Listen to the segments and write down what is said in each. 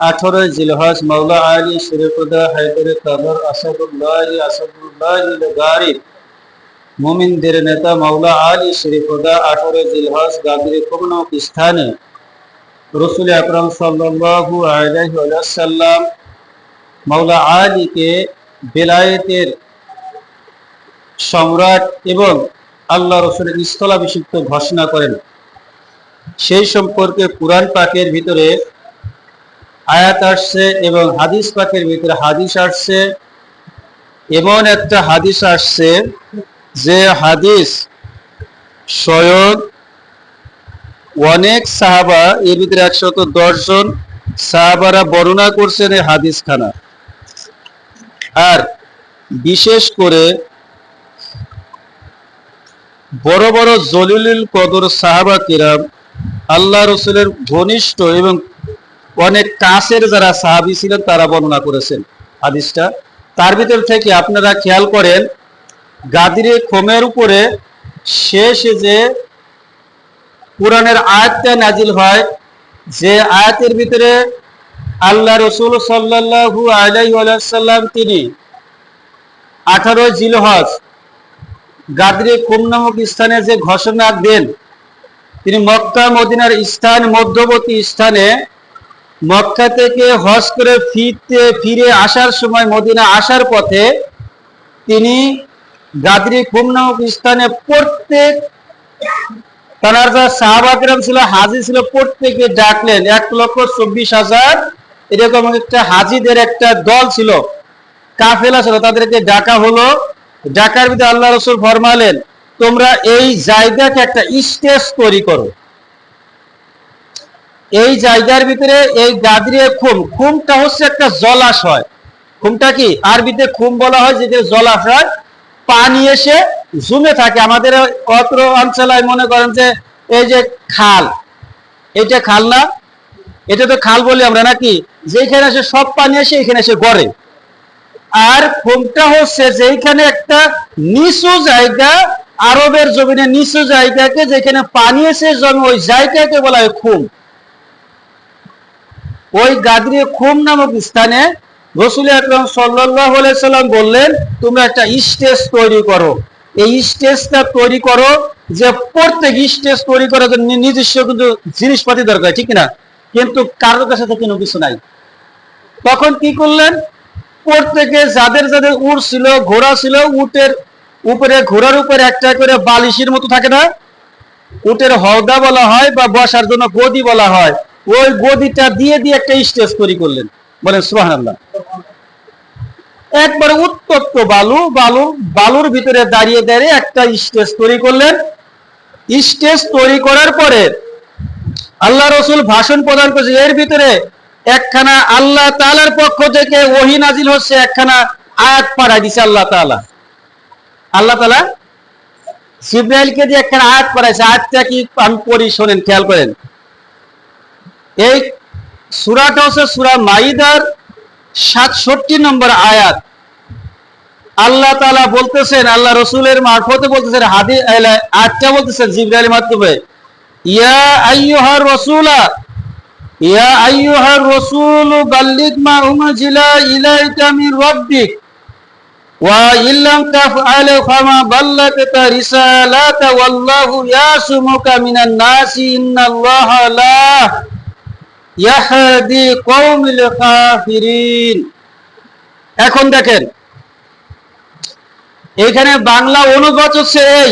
আঠারোই জিলহজ মৌলা আলী শরীফুদ্দা হায়দর কবর আসাদুল্লাহ আসাদুল্লাহ গারি মুমিনদের নেতা মৌলা আলী শরীফুদ্দা আঠারোই জিলহজ গাদির কুমনক স্থানে। রসুল আকরম আলাইহি ওয়াসাল্লাম মৌলা আলীকে বেলায়েতের সম্রাট এবং আল্লাহ রসুলের স্থলাভিষিক্ত ঘোষণা করেন। সেই সম্পর্কে কোরআন পাকের ভিতরে আয়াত আসছে এবং হাদিস পাকের ভিতরে হাদিস আসছে। এমন একটা হাদিস আসছে যে হাদিস স্বয়ং অনেক সাহাবা, এর ভিতরে একশত দশ জন সাহাবারা বর্ণনা করছেন এই হাদিস খানা আর বিশেষ করে বড় বড় জলিলুল কদর সাহাবা কিরাম আল্লাহ রসুলের ঘনিষ্ঠ এবং অনেক কাছের যারা সাহাবি ছিলেন, তারা বর্ণনা করেছেন হাদিসটা। তার ভিতর থেকে আপনারা খেয়াল করেন, গাদিরে খোমের উপরে শেষ যে কোরআনের আয়াতটা নাজিল হয়, যে আয়াতের ভিতরে আল্লাহ রসুল সাল্লাহু আলাইসাল্লাম তিনি আঠারো জিলহজ গাদরে কুম নামক স্থানে যে ঘোষণা দেন, তিনি মক্কা, মদিনার স্থান, মধ্যবর্তী স্থানে মক্কা থেকে হজ করে ফিরতে, ফিরে আসার সময় মদিনা আসার পথে তিনি গাদরি নামক স্থানে প্রত্যেক তার যা সাহাবাকরাম ছিল, হাজি ছিল প্রত্যেকে ডাকলেন। এক লক্ষ চব্বিশ হাজার এরকম একটা হাজিদের একটা দল ছিল, কাফেলা ছিল, তাদেরকে ডাকা হলো। ডাকার ভিতরে আল্লাহ রসুল ফরমালেন, তোমরা এই জায়গাকে একটা স্টেজ তৈরি করো। এই জায়গার ভিতরে এই গাদরিয়ে খুম, খুমটা হচ্ছে একটা জলাশয়। খুমটা কি? আরবিতে খুম বলা হয়, যেটা জলাশয়। পানি এসে জমে থাকে। আমাদের অত্র অঞ্চলে মনে করেন যে এই যে খাল এটা খাল না? এটা তো খাল বলি আমরা নাকি? যেখানে এসে সব পানি এসে এখানে এসে গড়ে। আর খুমটা হচ্ছে যেখানে একটা নিচু জায়গা, আরবের জমিনে নিচু জায়গাকে যেখানে পানি এসে জমে, ওই জায়গাকে বলা হয় খুম। ওই গাদরি খুম নামক স্থানে রসুল আকরম সাল্লাম বললেন, তোমরা একটা স্টেজ তৈরি করো। এই স্টেজটা তৈরি করো যে প্রত্যেক স্টেজ তৈরি করার জন্য নিজস্ব কিন্তু জিনিসপাতি দরকার, ঠিক না কিন্তু কারোর কাছে তো কোনো কিছু নাই। তখন কি করলেন? প্রত্যেকে যাদের যাদের উট ছিল, ঘোড়া ছিল, উটের উপরে, ঘোড়ার উপরে একটা করে বালিশের মতো থাকে না? উটের হওদা বলা হয় বা বসার জন্য গদি বলা হয়। ওই গদিটা দিয়ে দিয়ে একটা স্টেজ তৈরি করলেন। বলেন সুহান একবার উত্তপ্ত বালু বালু, বালুর ভিতরে দাঁড়িয়ে দাঁড়িয়ে একটা স্টেজ তৈরি করলেন। স্টেজ তৈরি করার পরে আল্লাহ রসুল ভাষণ প্রদান করছে, এর ভিতরে একখানা আল্লাহ তালার পক্ষ থেকে ওহি নাজিল হচ্ছে, একখানা আয়াত পাড়া দিছে আল্লাহ তালা আল্লাহ তালা সিব্রাইলকে দিয়ে একখানা আয়াত পাড়াইছে আয়াতটা কি আমি পড়ি, শোনেন, খেয়াল করেন। এই সুরাটা হচ্ছে সুরা মাইদার সাতষট্টি নম্বর আয়াত। আল্লাহ তালা বলতেছেন, আল্লাহ রসুলের মারফতে বলতেছেন, হাদি আয়াতটা বলতেছেন জিব্রাইল মাধ্যমে, ইয়া রসুলা, ইয়া রসুল বাল্লিগ মা উনজিলা ইলাইকা মির রাব্বিক, ওয়া ইল্লাম তাফআল ফামা বাল্লাগতা রিসালাতা, ওয়াল্লাহু ইয়াসুমুকা মিনান নাসি, ইন্নাল্লাহা লা এখন দেখেন, এখানে বাংলা অনুবাদ হচ্ছে এই,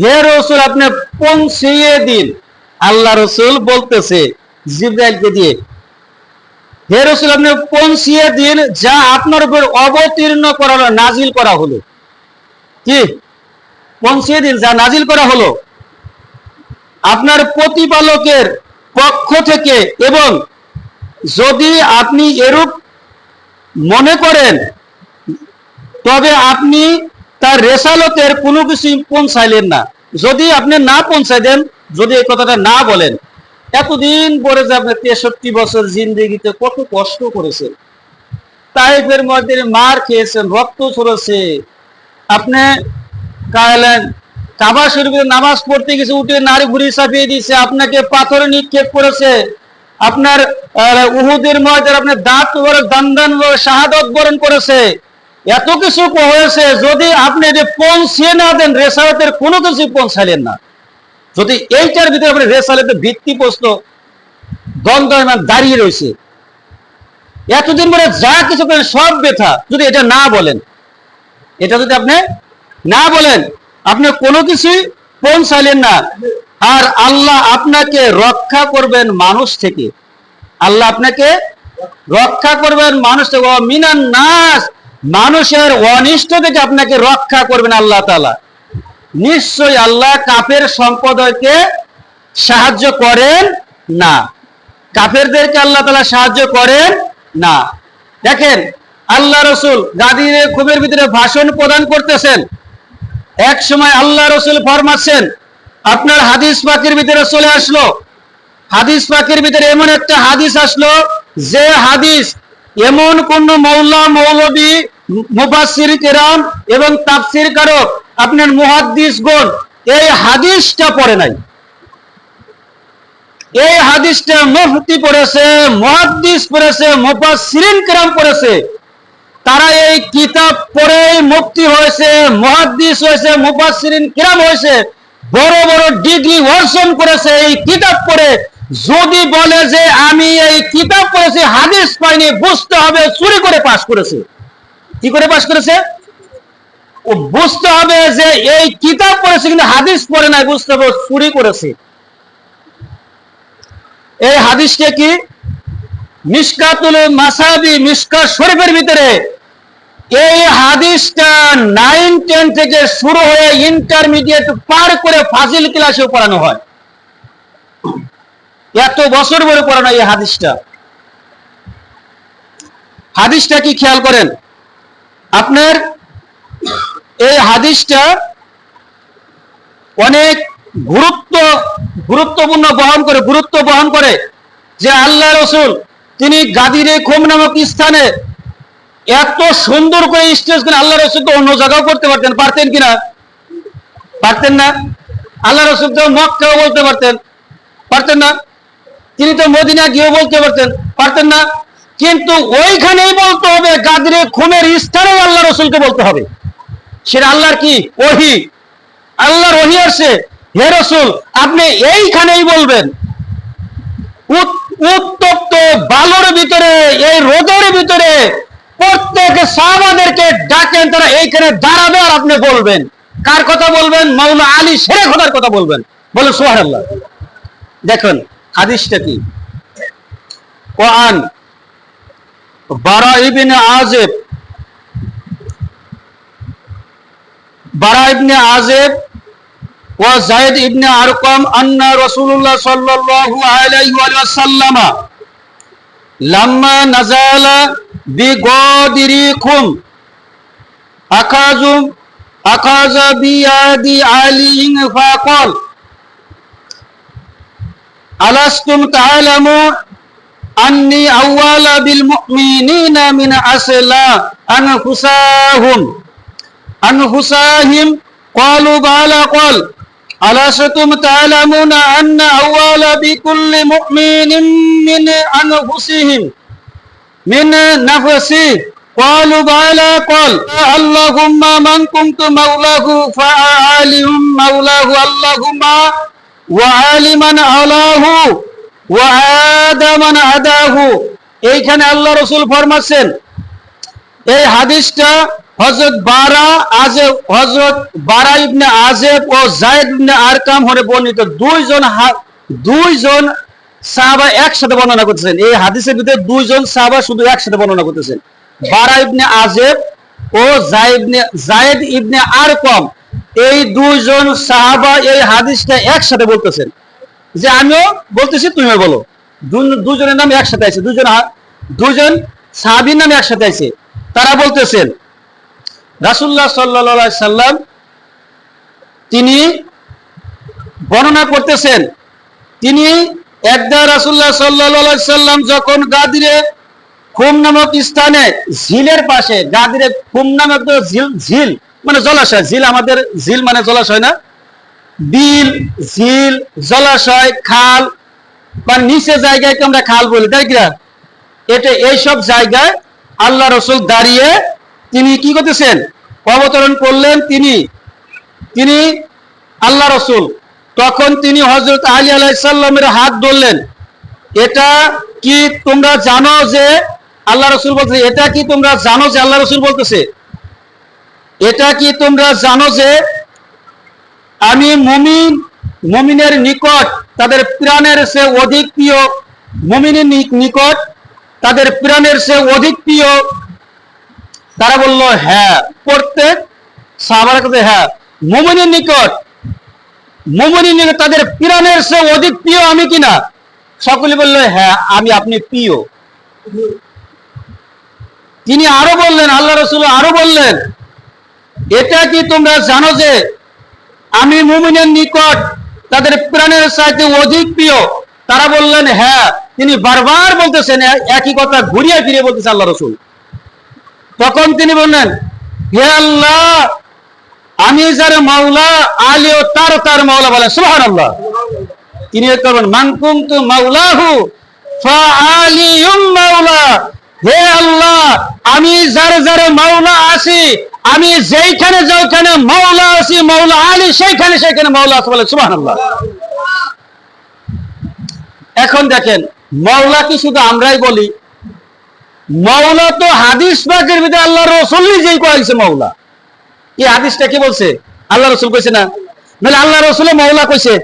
হে রসুল আপনি পৌঁছিয়ে দিন। আল্লাহ রসুল বলতেছে, জিব্রাইলকে দিয়ে, হে রসুল আপনি পৌঁছিয়ে দিন, যা আপনার উপর অবতীর্ণ করা নাজিল করা হলো। কি? পৌঁছিয়ে দিন, যা নাজিল করা হলো। আপনার প্রতিপালকের পক্ষ থেকে এবং যদি আপনি এরূপ মনে করেন, তবে আপনি তার রেসালতের কোনো কিছু পৌঁছাইলেন না। যদি আপনি না পৌঁছাই দেন, যদি এই কথাটা না বলেন, এতদিন পরে যে আপনি তেষট্টি বছর জিন্দিগিতে কত কষ্ট করেছেন। তাইফের মধ্যে মার খেয়েছেন, রক্ত ছড়েছে আপনি কায়লেন কাবা শরীফের নামাজ পড়তে গেছে, উঠে নারী ঘুরি চাপিয়ে দিয়েছে, আপনাকে পাথরে নিক্ষেপ করেছে। আপনার উহুদের ময়দান আপনার দাঁত বড় দান্দান বড় শাহাদত বরণ করেছে। এত কিছু হয়েছে, যদি আপনি যে পৌঁছিয়ে না দেন, রেসালতের কোনো কিছু পৌঁছালেন না। যদি এইটার ভিতরে আপনি রেসালতের ভিত্তি প্রশ্ন, দ্বন্দ্ব দাঁড়িয়ে রয়েছে। এতদিন পরে যা কিছু করেন সব ব্যথা যদি এটা না বলেন। এটা যদি আপনি না বলেন আপনি কোনো কিছুই পৌঁছালেন না। আর আল্লাহ আপনাকে রক্ষা করবেন মানুষ থেকে। আল্লাহ আপনাকে রক্ষা করবেন মানুষ থেকে। মিনান নাস, মানুষের অনিষ্ট থেকে আপনাকে রক্ষা করবেন আল্লাহ তালা নিশ্চয়ই আল্লাহ কাপের সম্পদকে সাহায্য করেন না। কাফেরদেরকে আল্লাহ তালা সাহায্য করেন না। দেখেন, আল্লাহ রসুল গাদির খুবের ভিতরে ভাষণ প্রদান করতেছেন। এক সময় আল্লাহ রসুল ফরমাচ্ছেন, আপনার হাদিস পাখির ভিতরে চলে আসলো। হাদিস পাখির ভিতরে এমন একটা হাদিস আসলো যে হাদিস এমন কোন মৌলা, মৌলবী, মুফাসসির কেরাম এবং তাফসির কারক, আপনার মুহাদ্দিস গণ, এই হাদিসটা পড়ে নাই। এই হাদিসটা মুফতি পড়েছে, মুহাদ্দিস পড়েছে, মুফাসসিরিন কেরাম পড়েছে। তারা এই কিতাব পড়েই মুক্তি হয়েছে, মুহাদ্দিস হয়েছে, মুফাসসিরিন কিরাম হয়েছে, বড় বড় ডিগ্রি অর্জন করেছে এই কিতাব পড়ে। যদি বলে যে আমি এই কিতাব পড়েছি, হাদিস পাইনি, বুঝতে হবে চুরি করে পাশ করেছে। কি করে পাশ করেছে? ও বুঝতে হবে যে এই কিতাব পড়েছে কিন্তু হাদিস পড়ে নাই, বুঝতে হবে চুরি করেছে। এই হাদিসটা কি? মিসকাতুল মাসাবি মিসকা শরীফের ভিতরে এই হাদিসটা নাইন টেন থেকে শুরু হয়ে ইন্টারমিডিয়েট পার করে ফাজিল পড়ানো হয়। এত বছর ধরে পড়ানো এই হাদিসটা। হাদিসটা কি খেয়াল করেন? আপনার এই হাদিসটা অনেক গুরুত্ব, গুরুত্বপূর্ণ বহন করে, গুরুত্ব বহন করে যে আল্লাহ রসুল তিনি গাদিরে খোম নামক স্থানে এত সুন্দর করে স্টেজ করে আল্লাহ রসুল তো অন্য জায়গাও করতে পারতেন। পারতেন কিনা পারতেন না? আল্লাহ রসুল তো মক্কাও বলতে পারতেন। পারতেন না? তিনি তো মদিনা গিয়েও বলতে পারতেন। পারতেন না? কিন্তু ওইখানেই বলতে হবে, গাদিরে খুনের স্থানেও আল্লাহ রসুলকে বলতে হবে। সেটা আল্লাহর কি? ওহি। আল্লাহর ওহি আসছে হে রসুল, আপনি এইখানেই বলবেন। উত্তপ্ত বালুর ভিতরে, এই রোদের ভিতরে প্রত্যেক সাহাবাদেরকে ডাকেন, তারা এইখানে দাঁড়াবে আর আপনি বলবেন। কার কথা বলবেন? মাওলা আলী শেরে খোদার কথা বলবেন। বলে সোহারাল্লাহ দেখুন, হাদিসটা কি? কোরআন, বারা ইবিন আজেব বারা ইবনে আজেব وزيد ابن أرقم أن رسول الله صلى الله عليه وسلم لما نزل بقدركم أكازم أكاز بيادي علي فقال ألستم تعلمون أني أول بالمؤمنين من أسلا أنفسهم؟ أنفسهم؟ قالوا بالا قال ألستم تعلمون أن أول بكل مؤمن من أنفسهم من نفسه قالوا بلى قال اللهم من كنت مولاه فعالم مولاه اللهم وعالي من علاه وعاد من عداه এইখানে আল্লাহ রসুল ফরমাচ্ছেন এই হাদিসটা হজরত বারা আজেব হজরত বারা ইবনে আজেব ও জায়েদ ইবনে আরকাম হরে বর্ণিত দুইজন দুইজন সাহাবা একসাথে বর্ণনা করতেছেন। এই হাদিসের ভিতরে দুইজন সাহাবা শুধু একসাথে বর্ণনা করতেছেন। বারা ইবনে আজেব ও জায়েদ ইবনে জায়েদ ইবনে আরকাম, এই দুইজন সাহাবা এই হাদিসটা একসাথে বলতেছেন। যে আমিও বলতেছি, তুমিও বলো। দুজনের নাম একসাথে আছে। দুজন দুজন সাহাবীর নাম একসাথে আছে। তারা বলতেছেন রাসুল্লাহ সাল্লা সাল্লাম তিনি বর্ণনা করতেছেন, তিনি একদা রাসুল্লাহ সাল্লাহ সাল্লাম যখন গাদিরে খুম নামক স্থানে, ঝিলের পাশে, গাদিরে খুম নামক ঝিল ঝিল মানে জলাশয়, ঝিল আমাদের ঝিল মানে জলাশয় না? বিল, ঝিল, জলাশয়, খাল, বা নিচে জায়গায় আমরা খাল বলি, তাই কিনা এটা এইসব জায়গায় আল্লাহ রসুল দাঁড়িয়ে তিনি কি করতেছেন? অবতরণ করলেন তিনি। তিনি আল্লাহ রসুল। তখন তিনি হজরত আলী আলাইসাল্লামের হাত ধরলেন। এটা কি তোমরা জানো যে আল্লাহ রসুল বলতেছে? এটা কি তোমরা জানো যে আল্লাহ রসুল বলতেছে? এটা কি তোমরা জানো যে আমি মুমিন, মুমিনের নিকট তাদের প্রাণের সে অধিক প্রিয়, মুমিনের নিকট তাদের প্রাণের সে অধিক প্রিয় তারা বলল হ্যাঁ প্রত্যেক সাহাবারা কথা হ্যাঁ মুমিনের নিকট মুমিনের নিকট তাদের প্রাণের সে অধিক প্রিয় আমি কিনা? সকলে বলল হ্যাঁ আমি, আপনি প্রিয়। তিনি আরও বললেন, আল্লাহ রসুল আরও বললেন, এটা কি তোমরা জানো যে আমি মুমিনের নিকট তাদের প্রাণের সাথে অধিক প্রিয়? তারা বললেন হ্যাঁ। তিনি বারবার বলতেছেন, একই কথা ঘুরিয়ে ফিরিয়ে বলতেছে আল্লাহ রসুল। তখন তিনি বললেন, হে আল্লাহ, আমি যার মাওলা, আলী ও তার তার মাওলা বলেন সুহান আল্লাহ তিনি করবেন মানকুম তু মাওলাহু মাওলা। হে আল্লাহ, আমি যার যার মাওলা আছি আমি যেইখানে যেখানে মাওলা আছি মাওলা আলী, সেইখানে সেইখানে মাওলা আছে বলে সুবহানাল্লাহ। এখন দেখেন, মাওলা কি শুধু আমরাই বলি মাওলা তো হাদিস পাকের ভিতরে আল্লাহ রসুল যেই কয়েছে মাওলা এই হাদিসটা কি বলছে? আল্লাহ রসুল কইছে না? মানে আল্লাহ রসুল মাওলা কইছে